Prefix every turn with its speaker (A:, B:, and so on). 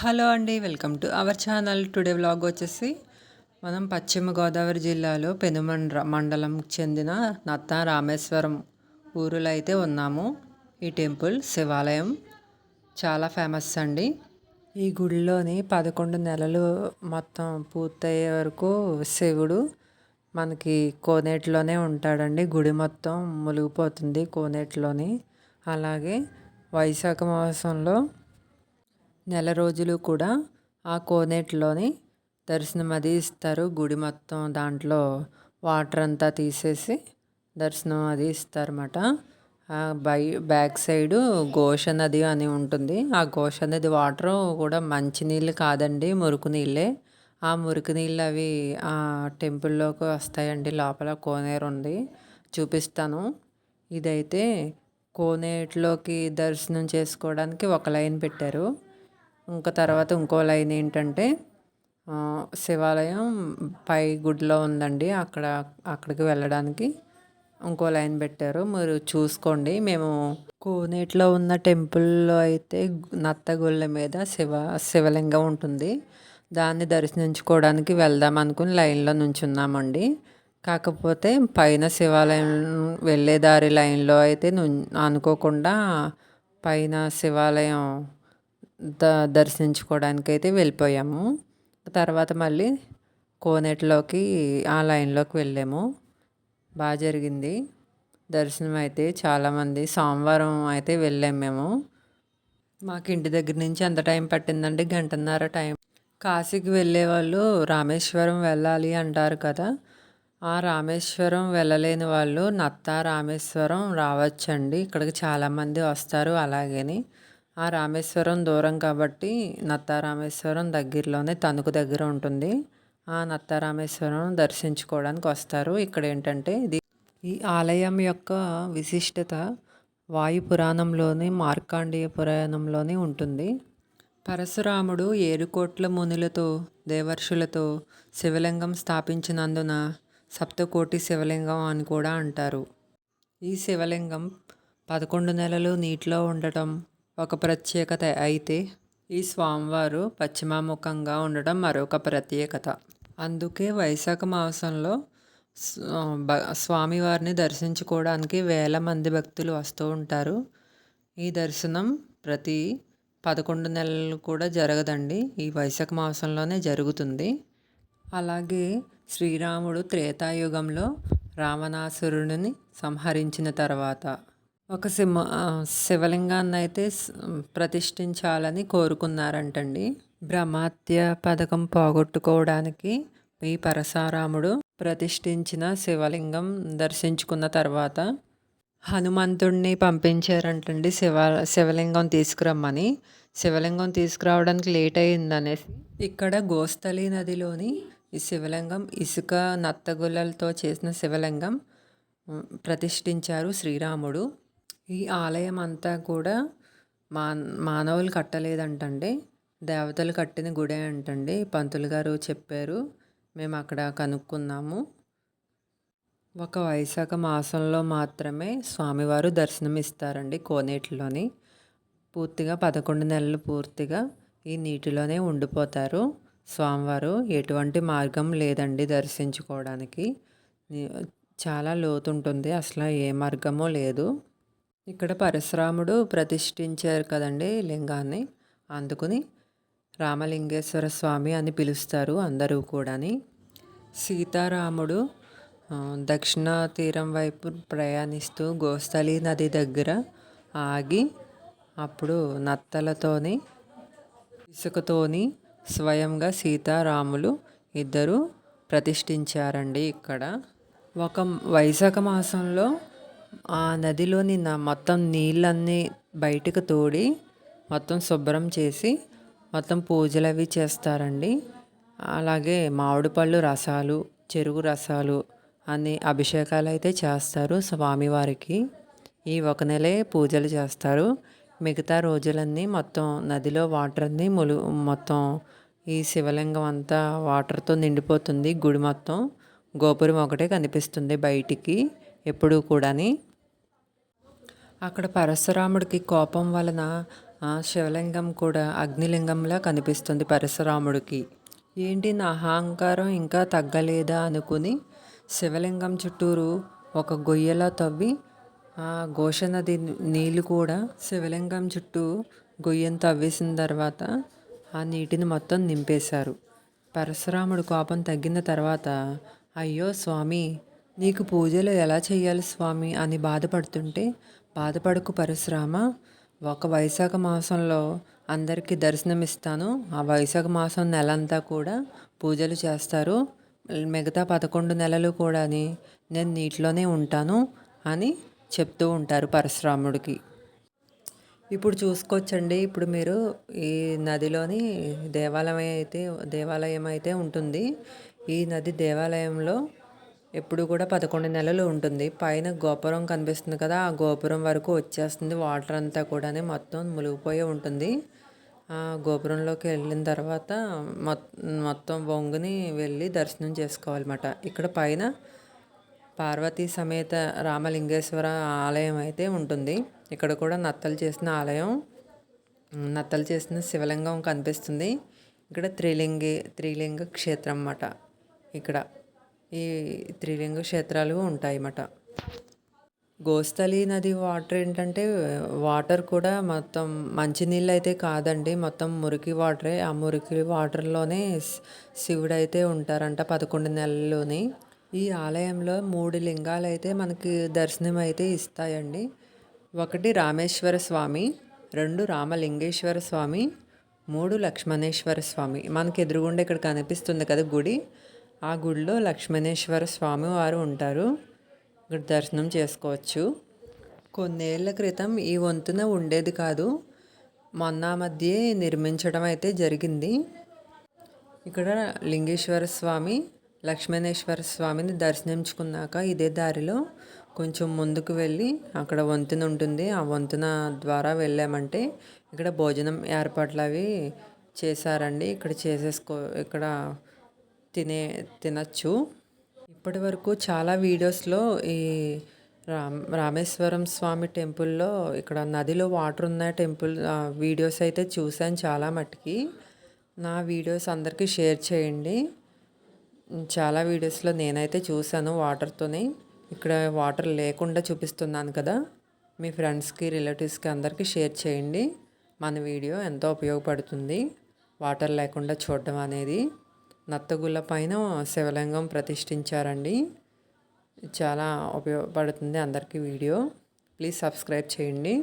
A: Hello అండి welcome to our channel. Today vlog వచ్చేసి మనం పశ్చిమ గోదావరి జిల్లాలో పెనుమండ్ర మండలం చెందిన నత్త రామేశ్వరం ఊరులో అయితే ఉన్నాము. ఈ టెంపుల్ శివాలయం. చాలా ఫేమస్ అండి. ఈ గుడిలోని పదకొండు నెలలు మొత్తం పూర్తయ్యే వరకు శివుడు మనకి కోనేటిలోనే ఉంటాడండి. గుడి మొత్తం మునిగిపోతుంది కోనేటిలోని. అలాగే వైశాఖ మాసంలో నెల రోజులు కూడా ఆ కోనేటిలోని దర్శనం అది ఇస్తారు. గుడి మొత్తం దాంట్లో వాటర్ అంతా తీసేసి దర్శనం అది ఇస్తారన్నమాట. బై బ్యాక్ సైడు ఘోష నది అని ఉంటుంది. ఆ ఘోష నది వాటర్ కూడా మంచి నీళ్ళు కాదండి మురుకు నీళ్ళే. ఆ మురికి నీళ్ళు అవి ఆ టెంపుల్లోకి వస్తాయండి లోపల కోనేరు ఉంది. చూపిస్తాను. ఇదైతే కోనేటిలోకి దర్శనం చేసుకోవడానికి ఒక లైన్ పెట్టారు. ఇంకా తర్వాత ఇంకో లైన్ ఏంటంటే శివాలయం పై గుడిలో ఉందండి. అక్కడ అక్కడికి వెళ్ళడానికి ఇంకో లైన్ పెట్టారు. మీరు చూసుకోండి. మేము కోనేటిలో ఉన్న టెంపుల్లో అయితే నత్తగుళ్ళ మీద శివ శివలింగం ఉంటుంది. దాన్ని దర్శించుకోవడానికి వెళ్దాం అనుకుని లైన్లో నుంచున్నామండి. కాకపోతే పైన శివాలయం వెళ్ళే దారి లైన్లో అయితే అనుకోకుండా పైన శివాలయం ద దర్శించుకోవడానికి అయితే వెళ్ళిపోయాము. తర్వాత మళ్ళీ కోనేటిలోకి ఆ లైన్లోకి వెళ్ళాము. బాగా జరిగింది. దర్శనం అయితే చాలామంది సోమవారం అయితే వెళ్ళాము మేము. మాకు ఇంటి దగ్గర నుంచి ఎంత టైం పట్టిందండి? గంటన్నర టైం. కాశీకి వెళ్ళే వాళ్ళు రామేశ్వరం వెళ్ళాలి అంటారు కదా. ఆ రామేశ్వరం వెళ్ళలేని వాళ్ళు నత్త రామేశ్వరం రావచ్చండి. ఇక్కడికి చాలామంది వస్తారు అలాగని. ఆ రామేశ్వరం దూరం కాబట్టి నత్తారామేశ్వరం దగ్గరలోనే తణుకు దగ్గర ఉంటుంది. ఆ నత్తారామేశ్వరం దర్శించుకోవడానికి వస్తారు. ఇక్కడ ఏంటంటే ఇది ఈ ఆలయం యొక్క విశిష్టత వాయు పురాణంలోని మార్కాండేయ పురాణంలోని ఉంటుంది. పరశురాముడు ఏరుకోట్ల మునులతో దేవర్షులతో శివలింగం స్థాపించినందున సప్తకోటి శివలింగం అని కూడా అంటారు. ఈ శివలింగం పదకొండు నెలలు నీటిలో ఉండటం ఒక ప్రత్యేకత అయితే ఈ స్వామివారు పశ్చిమాముఖంగా ఉండడం మరొక ప్రత్యేకత. అందుకే వైశాఖ మాసంలో స్వామివారిని దర్శించుకోవడానికి వేల మంది భక్తులు వస్తూ ఉంటారు. ఈ దర్శనం ప్రతి పదకొండు నెలలు కూడా జరగదండి. ఈ వైశాఖ మాసంలోనే జరుగుతుంది. అలాగే శ్రీరాముడు త్రేతాయుగంలో రావణాసురుడిని సంహరించిన తర్వాత ఒక సింహ శివలింగాన్ని అయితే ప్రతిష్ఠించాలని కోరుకున్నారంటండి. బ్రహ్మత్య పథకం పోగొట్టుకోవడానికి ఈ పరశారాముడు ప్రతిష్ఠించిన శివలింగం దర్శించుకున్న తర్వాత హనుమంతుడిని పంపించారంటండి శివ శివలింగం తీసుకురమ్మని. శివలింగం తీసుకురావడానికి లేట్ అయిందనేసి ఇక్కడ గోస్తలి నదిలోని ఈ శివలింగం ఇసుక నత్తగుల్లలతో చేసిన శివలింగం ప్రతిష్ఠించారు శ్రీరాముడు. ఈ ఆలయం అంతా కూడా మా మానవులు కట్టలేదంటండి. దేవతలు కట్టిన గుడే అంటండి. పంతులు గారు చెప్పారు మేము అక్కడ కనుక్కున్నాము. ఒక వైశాఖ మాసంలో మాత్రమే స్వామివారు దర్శనం ఇస్తారండి కోనేటిలోని. పూర్తిగా పదకొండు నెలలు పూర్తిగా ఈ నీటిలోనే ఉండిపోతారు. స్వామివారు ఎటువంటి మార్గం లేదండి దర్శించుకోవడానికి. చాలా లోతుంటుంది. అసలు ఏ మార్గమో లేదు. ఇక్కడ పరశురాముడు ప్రతిష్ఠించారు కదండి లింగాన్ని. అందుకుని రామలింగేశ్వర స్వామి అని పిలుస్తారు అందరూ కూడాని. సీతారాముడు దక్షిణ తీరం వైపు ప్రయాణిస్తూ గోస్తలి నది దగ్గర ఆగి అప్పుడు నత్తలతోని ఇసుకతోని స్వయంగా సీతారాములు ఇద్దరు ప్రతిష్ఠించారండి ఇక్కడ. ఒక వైశాఖ మాసంలో ఆ నదిలోని నా మొత్తం నీళ్ళన్నీ బయటకు తోడి మొత్తం శుభ్రం చేసి మొత్తం పూజలు అవి చేస్తారండి. అలాగే మామిడి పళ్ళు రసాలు చెరుగు రసాలు అని అభిషేకాలు అయితే చేస్తారు స్వామివారికి. ఈ ఒక నెలే పూజలు చేస్తారు. మిగతా రోజులన్నీ మొత్తం నదిలో వాటర్ అన్నీ ములు మొత్తం ఈ శివలింగం అంతా వాటర్తో నిండిపోతుంది. గుడి మొత్తం గోపురం ఒకటే కనిపిస్తుంది బయటికి. ఎప్పుడూ కూడాని? అక్కడ పరశురాముడికి కోపం వలన శివలింగం కూడా అగ్నిలింగంలా కనిపిస్తుంది పరశురాముడికి. ఏంటి నా అహంకారం ఇంకా తగ్గలేదా అనుకుని శివలింగం చుట్టూరు ఒక గొయ్యలా తవ్వి ఆ ఘోష నది నీళ్ళు కూడా శివలింగం చుట్టూ గొయ్యను తవ్వేసిన తర్వాత ఆ నీటిని మొత్తం నింపేశారు. పరశురాముడు కోపం తగ్గిన తర్వాత అయ్యో స్వామి నీకు పూజలు ఎలా చేయాలి స్వామి అని బాధపడుతుంటే బాధపడకు పరశురామ. ఒక వైశాఖ మాసంలో అందరికీ దర్శనమిస్తాను. ఆ వైశాఖ మాసం నెలంతా కూడా పూజలు చేస్తారు. మిగతా పదకొండు నెలలు కూడా నేను నీటిలోనే ఉంటాను అని చెప్తూ ఉంటారు పరశురాముడికి. ఇప్పుడు చూసుకోవచ్చండి. ఇప్పుడు మీరు ఈ నదిలోని దేవాలయం అయితే దేవాలయం అయితే ఉంటుంది. ఈ నది దేవాలయంలో ఎప్పుడు కూడా పదకొండు నెలలు ఉంటుంది. పైన గోపురం కనిపిస్తుంది కదా ఆ గోపురం వరకు వచ్చేస్తుంది. వాటర్ అంతా కూడా మొత్తం మునిగిపోయి ఉంటుంది. ఆ గోపురంలోకి వెళ్ళిన తర్వాత మొత్తం బొంగుని వెళ్ళి దర్శనం చేసుకోవాలన్నమాట. ఇక్కడ పైన పార్వతీ సమేత రామలింగేశ్వర ఆలయం అయితే ఉంటుంది. ఇక్కడ కూడా నత్తలు చేసిన ఆలయం నత్తలు చేసిన శివలింగం కనిపిస్తుంది. ఇక్కడ త్రిలింగి త్రిలింగ క్షేత్రం అన్నమాట. ఇక్కడ ఈ త్రిలింగ క్షేత్రాలు ఉంటాయి అన్నమాట గోస్తలి నది వాటర్ ఏంటంటే వాటర్ కూడా మొత్తం మంచినీళ్ళు అయితే కాదండి మొత్తం మురికి వాటరే. ఆ మురికి వాటర్లోనే శివుడు అయితే ఉంటారంట పదకొండు నెలల్లోని. ఈ ఆలయంలో మూడు లింగాలు అయితే మనకి దర్శనం అయితే ఇస్తాయండి. ఒకటి రామేశ్వర స్వామి రెండు రామలింగేశ్వర స్వామి మూడు లక్ష్మణేశ్వర స్వామి. మనకి ఎదురుగుండా ఇక్కడ కనిపిస్తుంది కదా గుడి. ఆ గుడిలో లక్ష్మణేశ్వర స్వామి వారు ఉంటారు. ఇక్కడ దర్శనం చేసుకోవచ్చు. కొన్నేళ్ళ క్రితం ఈ వంతున ఉండేది కాదు. మొన్న మధ్య నిర్మించడం అయితే జరిగింది. ఇక్కడ లింగేశ్వర స్వామి లక్ష్మణేశ్వర స్వామిని దర్శనించుకున్నాక ఇదే దారిలో కొంచెం ముందుకు వెళ్ళి అక్కడ వంతెన ఉంటుంది. ఆ వంతెన ద్వారా వెళ్ళామంటే ఇక్కడ భోజనం ఏర్పాట్లు అవి చేశారండి. ఇక్కడ చేసేసుకో ఇక్కడ తినే తినచ్చు. ఇప్పటి వరకు చాలా వీడియోస్లో ఈ రామ్ రామేశ్వరం స్వామి టెంపుల్లో ఇక్కడ నదిలో వాటర్ ఉన్న టెంపుల్ వీడియోస్ అయితే చూశాను చాలా మట్టుకి నా వీడియోస్ అందరికీ షేర్ చేయండి. చాలా వీడియోస్లో నేనైతే చూశాను వాటర్తోనే. ఇక్కడ వాటర్ లేకుండా చూపిస్తున్నాను కదా. మీ ఫ్రెండ్స్కి రిలేటివ్స్కి అందరికీ షేర్ చేయండి. మన వీడియో ఎంతో ఉపయోగపడుతుంది. వాటర్ లేకుండా చూడడం అనేది. నత్తగుళ్ళ పైన శివలింగం ప్రతిష్ఠించారండి. చాలా ఉపయోగపడుతుంది అందరికీ వీడియో. ప్లీజ్ సబ్స్క్రైబ్ చేయండి.